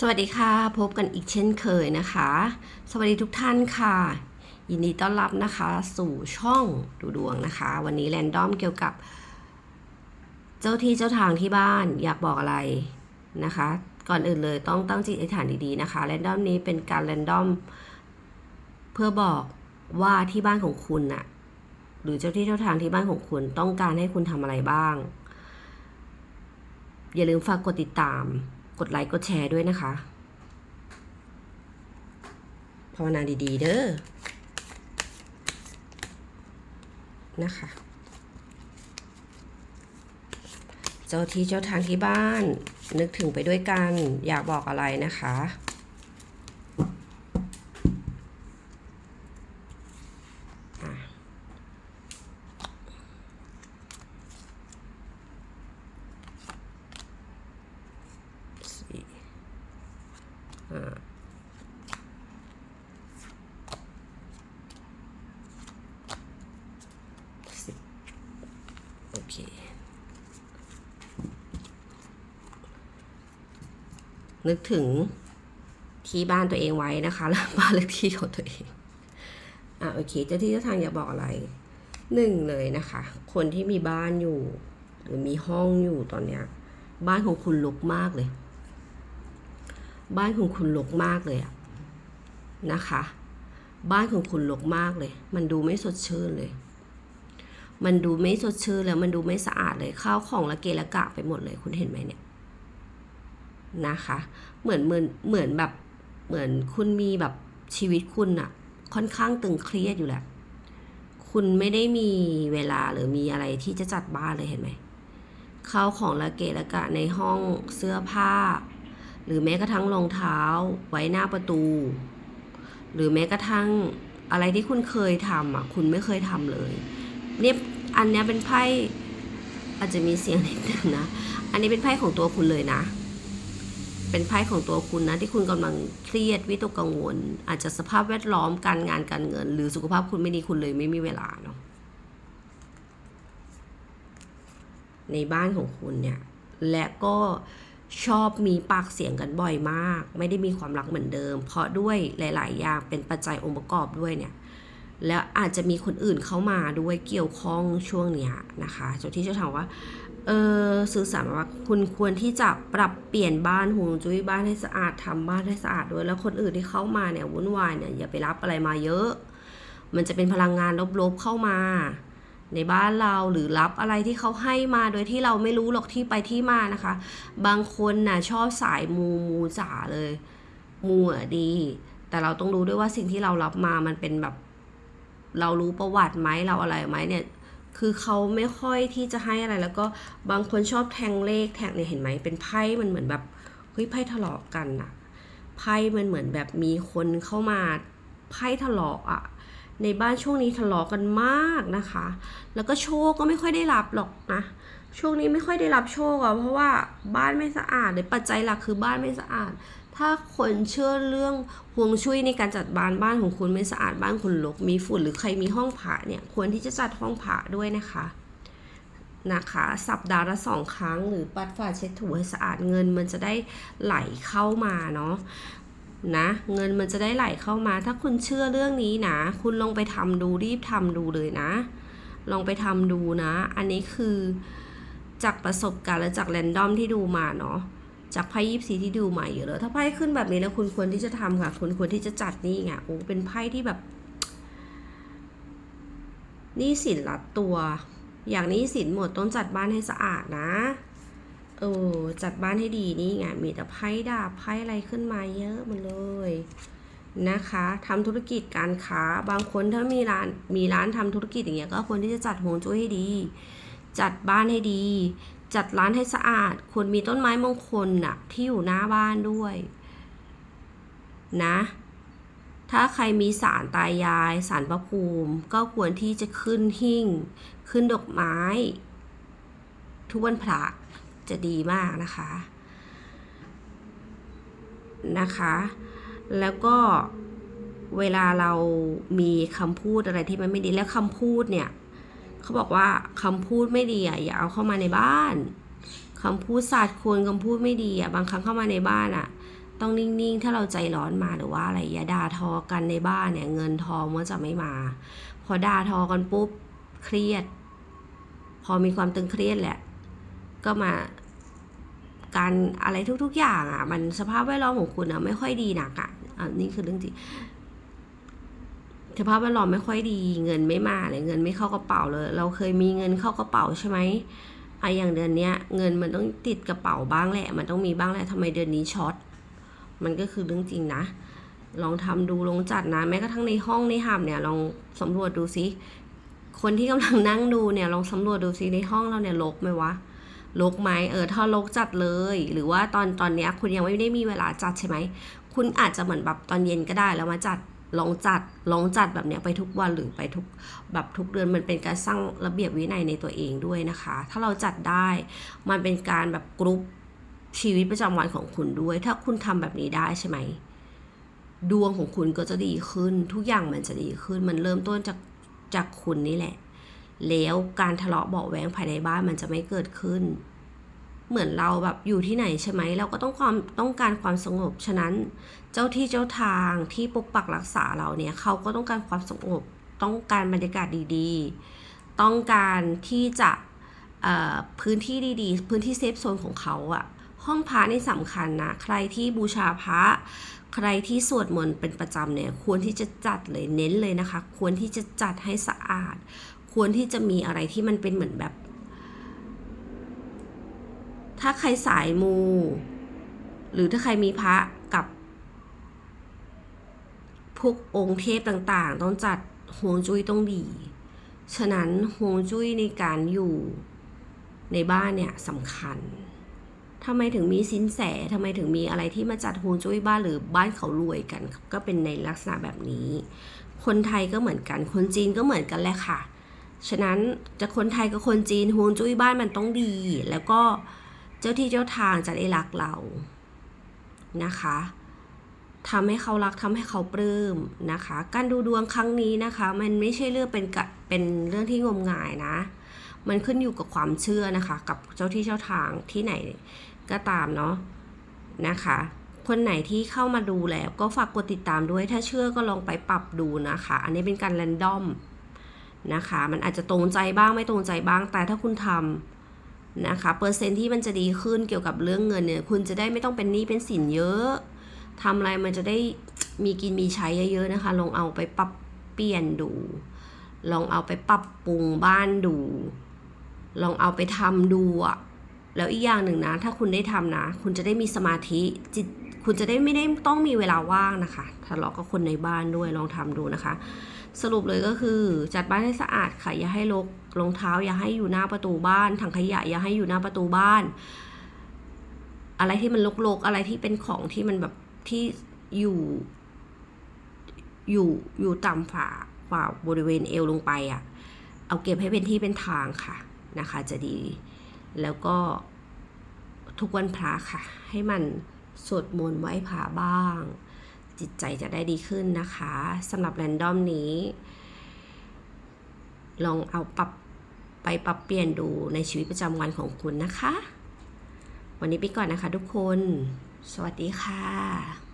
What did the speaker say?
สวัสดีค่ะ พบกันอีกเช่นเคยนะคะ สวัสดีทุกท่านค่ะ ยินดีต้อนรับนะคะ สู่ช่องดูดวงนะคะ วันนี้แรนดอมเกี่ยวกับ เจ้าที่เจ้าทางที่บ้านอยากบอกอะไรนะคะ ก่อนอื่นเลยต้องตั้งจิตอธิษฐานดีๆนะคะแรนดอมนี้เป็นการแรนดอมเพื่อบอกว่าที่บ้านของคุณน่ะหรือเจ้าที่เจ้าทางที่บ้านของคุณต้องการให้คุณทำอะไรบ้าง อย่าลืมฝากกดติดตาม กดไลค์กดแชร์ด้วยนะคะภาวนาดีๆ เด้อนะคะ เจ้าที่เจ้าทางที่บ้าน นึกถึงไปด้วยกัน อยากบอกอะไรนะคะ อะ สี่ห้าสิบโอเค นึกถึงที่บ้านตัวเองไว้นะคะแล้วบ้านเลขที่ของตัวเองอะโอเคเจ้าที่เจ้าทางอยากบอกอะไรหนึ่งเลยนะคะ คนที่มีบ้านอยู่ หรือมีห้องอยู่ตอนเนี้ย บ้านของคุณรกมากเลย บ้านของคุณรกมากเลยอะนะคะ บ้านของคุณรกมากเลย มันดูไม่สดชื่นเลย มันดูไม่สดชื่นแล้วมันดูไม่สะอาดเลยข้าวของละเกะละกะไปหมดเลยคุณเห็นไหมเนี่ย นะคะ เหมือนเหมือนเหมือนแบบเหมือนคุณมีแบบชีวิตคุณอะค่อนข้างตึงเครียดอยู่แหละ คุณไม่ได้มีเวลาหรือมีอะไรที่จะจัดบ้านเลยเห็นไหมข้าวของละเกะละกะในห้องเสื้อผ้า หรือแม้กระทั่งรองเท้าไว้หน้าประตู หรือแม้กระทั่งอะไรที่คุณเคยทำอะคุณไม่เคยทำเลยเนี่ยอันเนี้ยเป็นไพ่อาจจะมีเสียงนิดนึงนะ อันนี้เป็นไพ่ของตัวคุณเลยนะ เป็นไพ่ของตัวคุณนะ ที่คุณกำลังเครียดวิตกกังวล อาจจะสภาพแวดล้อมการงานการเงิน หรือสุขภาพคุณไม่ดีคุณเลยไม่มีเวลาเนาะในบ้านของคุณเนี่ย และก็ชอบมีปากเสียงกันบ่อยมาก ไม่ได้มีความรักเหมือนเดิม เพราะด้วยหลาย ๆ อย่างเป็นปัจจัยองค์ประกอบด้วยเนี่ย แล้วอาจจะมีคนอื่นเข้ามาด้วยเกี่ยวข้องช่วงเนี้ยนะคะจุดที่จะถามว่า เออสื่อสารว่าคุณควรที่จะปรับเปลี่ยนบ้านห่วงจุ้ยบ้านให้สะอาดทำบ้านให้สะอาดด้วย แล้วคนอื่นที่เข้ามาเนี่ยวุ่นวายเนี่ยอย่าไปรับอะไรมาเยอะ มันจะเป็นพลังงานลบๆเข้ามา ในบ้านเราหรือรับอะไรที่เขาให้มาโดยที่เราไม่รู้หรอกที่ไปที่มานะคะ บางคนน่ะชอบสายมูมูจ๋าเลยมูอะดี แต่เราต้องรู้ด้วยว่าสิ่งที่เรารับมามันเป็นแบบ เรารู้ประวัติไหมเราอะไรไหมเนี่ย คือเขาไม่ค่อยที่จะให้อะไร แล้วก็บางคนชอบแทงเลขแทงเนี่ยเห็นไหมเป็นไพ่มันเหมือนแบบเฮ้ยไพ่ทะเลาะกันน่ะไพ่มันเหมือนแบบมีคนเข้ามาไพ่ทะเลาะอะในบ้านช่วงนี้ทะเลาะกันมากนะคะ แล้วก็โชคก็ไม่ค่อยได้รับหรอกนะ ช่วงนี้ไม่ค่อยได้รับโชคอะเพราะว่าบ้านไม่สะอาดเลยปัจจัยหลักคือบ้านไม่สะอาด ถ้าคนเชื่อเรื่องฮวงจุ้ยในการจัดบ้านบ้านของคุณไม่สะอาดบ้านคุณรกมีฝุ่นหรือใครมีห้องผ่าเนี่ยควรที่จะจัดห้องผ่าด้วยนะคะนะคะ สัปดาห์ละสองครั้งหรือปัดฝาเช็ดถูให้สะอาดเงินมันจะได้ไหลเข้ามาเนาะนะเงินมันจะได้ไหลเข้ามา ถ้าคุณเชื่อเรื่องนี้นะ คุณลองไปทำดูรีบทำดูเลยนะ ลองไปทำดูนะ อันนี้คือจากประสบการณ์และจากแรนดอมที่ดูมาเนาะ จากไพ่ยิปซีที่ดูมาเยอะเลยถ้าไพ่ขึ้นแบบนี้แล้วคุณควรที่จะทำค่ะ คุณควรที่จะจัดนี่ไงโอ้เป็นไพ่ที่แบบนี่สินรัดตัว อย่างนี้สินหมดต้องจัดบ้านให้สะอาดนะเออจัดบ้านให้ดีนี่ไงมีแต่ไพ่ดาบไพ่อะไรขึ้นมาเยอะหมันเลยนะคะทำธุรกิจการค้าบางคนถ้ามีร้านมีร้านทำธุรกิจอย่างเงี้ยก็ควรที่จะจัดฮวงจุ้ยให้ดี จัดบ้านให้ดี จัดร้านให้สะอาด ควรมีต้นไม้มงคลน่ะที่อยู่หน้าบ้านด้วย นะ ถ้าใครมีสารตายายสารพระภูมิ ก็ควรที่จะขึ้นหิ้งขึ้นดอกไม้ ทุกวันพระจะดีมากนะคะ นะคะ แล้วก็เวลาเรามีคำพูดอะไรที่มันไม่ดีแล้วคำพูดเนี่ย เขาบอกว่าคำพูดไม่ดีอะอย่าเอาเข้ามาในบ้านคำพูดสาดควรคำพูดไม่ดีอะบางครั้งเข้ามาในบ้านอะ ต้องนิ่งๆ ถ้าเราใจร้อนมาหรือว่าอะไรอย่าด่าทอกันในบ้านเนี่ยเงินทองมันจะไม่มา พอด่าทอกันปุ๊บเครียด พอมีความตึงเครียดแหละ ก็มาการอะไรทุกๆอย่างอะ มันสภาพแวดล้อมของคุณอะไม่ค่อยดีหนักอะอันนี้คือเรื่องจริง สภาพแวดล้อมไม่ค่อยดี เงินไม่มาเลยเงินไม่เข้ากระเป๋าเลย เราเคยมีเงินเข้ากระเป๋าใช่ไหมไออย่างเดือนเนี้ย เงินมันต้องติดกระเป๋าบ้างแหละ มันต้องมีบ้างแหละทำไมเดือนนี้ช็อตมันก็คือเรื่องจริงนะ ลองทำดูลองจัดนะ แม้กระทั่งในห้องในหามเนี่ยลองสำรวจดูซิคนที่กำลังนั่งดูเนี่ยลองสำรวจดูซิในห้องเราเนี่ยรกไหมวะรกไหมเออถ้ารกจัดเลย หรือว่าตอนตอนเนี้ยคุณยังไม่ได้มีเวลาจัดใช่ไหมคุณอาจจะเหมือนแบบตอนเย็นก็ได้แล้วมาจัด ลองจัดลองจัดแบบเนี้ยไปทุกวันหรือไปทุกแบบทุกเดือนมันเป็นการสร้างระเบียบวินัยในตัวเองด้วยนะคะ ถ้าเราจัดได้มันเป็นการแบบกรุ๊ปชีวิตประจำวันของคุณด้วย ถ้าคุณทำแบบนี้ได้ใช่ไหมดวงของคุณก็จะดีขึ้น ทุกอย่างมันจะดีขึ้น มันเริ่มต้นจากจากคุณนี่แหละ แล้วการทะเลาะเบาะแว้งภายในบ้านมันจะไม่เกิดขึ้น เหมือนเราแบบอยู่ที่ไหนใช่ไหมเราก็ต้องความต้องการความสงบ ฉะนั้นเจ้าที่เจ้าทางที่ปกปักรักษาเราเนี่ยเขาก็ต้องการความสงบ ต้องการบรรยากาศดีๆ ต้องการที่จะพื้นที่ดีๆ พื้นที่เซฟโซนของเขาอะห้องพระนี่สำคัญนะ ใครที่บูชาพระ ใครที่สวดมนต์เป็นประจำเนี่ยควรที่จะจัดเลยเน้นเลยนะคะ ควรที่จะจัดให้สะอาด ควรที่จะมีอะไรที่มันเป็นเหมือนแบบ ถ้าใครสายมู หรือถ้าใครมีพระกับ พวกองค์เทพต่างๆ ต้องจัดฮวงจุ้ยต้องดี ฉะนั้นฮวงจุ้ยในการอยู่ในบ้านเนี่ยสำคัญทำไมถึงมีสินแสทำไมถึงมีอะไรที่มาจัดฮวงจุ้ยบ้านหรือบ้านเขารวยกัน ก็เป็นในลักษณะแบบนี้ คนไทยก็เหมือนกัน คนจีนก็เหมือนกันแหละค่ะ ฉะนั้นจะคนไทยกับคนจีนฮวงจุ้ยบ้านมันต้องดี แล้วก็ เจ้าที่เจ้าทางจะได้รักเรานะคะทำให้เขารักทำให้เขาปลื้มนะคะ การดูดวงครั้งนี้นะคะ มันไม่ใช่เรื่องเป็นกะเป็นเรื่องที่งมงายนะ มันขึ้นอยู่กับความเชื่อนะคะ กับเจ้าที่เจ้าทางที่ไหนก็ตามเนาะนะคะ คนไหนที่เข้ามาดูแล้วก็ฝากกดติดตามด้วย ถ้าเชื่อก็ลองไปปรับดูนะคะ อันนี้เป็นการแรนดอมนะคะ มันอาจจะตรงใจบ้างไม่ตรงใจบ้างแต่ถ้าคุณทำ นะคะเปอร์เซ็นต์ที่มันจะดีขึ้นเกี่ยวกับเรื่องเงินเนี่ยคุณจะได้ไม่ต้องเป็นหนี้เป็นสินเยอะทำอะไรมันจะได้มีกินมีใช้เยอะๆนะคะ ลองเอาไปปรับเปลี่ยนดู ลองเอาไปปรับปรุงบ้านดู ลองเอาไปทำดูอะแล้วอีกอย่างหนึ่งนะ ถ้าคุณได้ทำนะ คุณจะได้มีสมาธิจิตคุณจะได้ไม่ได้ต้องมีเวลาว่างนะคะทะเลาะกับคนในบ้านด้วยลองทำดูนะคะ สรุปเลยก็คือ จัดบ้านให้สะอาดค่ะอย่าให้รกรองเท้าอย่าให้อยู่หน้าประตูบ้านถังขยะอย่าให้อยู่หน้าประตูบ้าน อะไรที่มันรกๆอะไรที่เป็นของที่มันแบบที่อยู่อยู่อยู่ต่ำฝ่าฝ่าบริเวณเอวลงไปอะ่ะ เอาเก็บให้เป็นที่เป็นทางค่ะนะคะ จะดี แล้วก็ทุกวันพระค่ะ ให้มันสวดมนต์ไหว้พระบ้าง จิตใจจะได้ดีขึ้นนะคะสำหรับแรนดอมนี้ ลองเอาปรับไปปรับเปลี่ยนดูในชีวิตประจำวันของคุณนะคะ วันนี้ไปก่อนนะคะทุกคน สวัสดีค่ะ